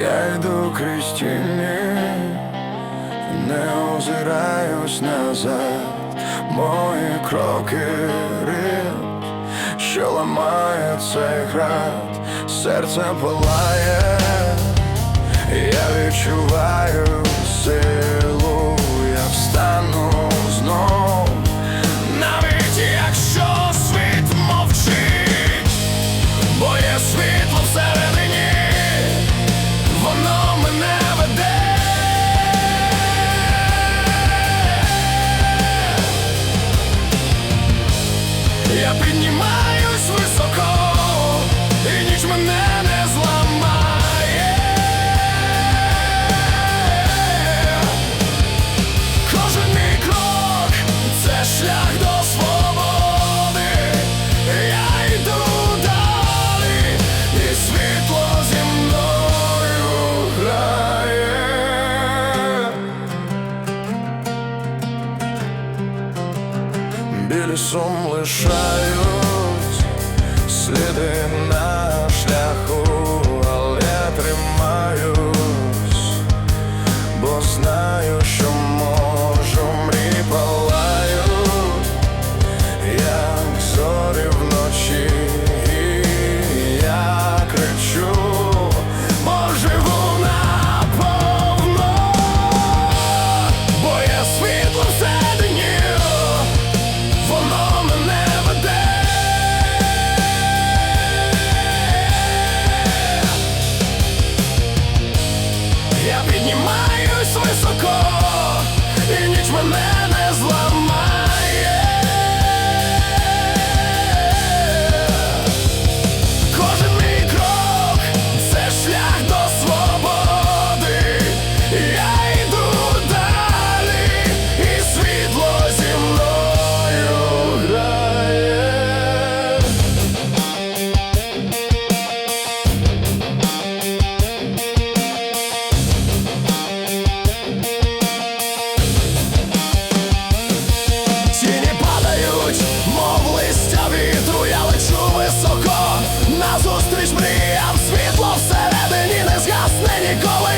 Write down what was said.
Я йду крізь не озираюсь назад, мої кроки рід, що ламає цей град, серце палає, я відчуваю силу, я встану Я піднімаюсь високо, і ніч мене не зламає. Кожен мій крок це шлях до свободи. лісом лишають сліди на шляху, але тримаюсь, бо знаю, що можу мрій палаю, як зорі вночі. it going.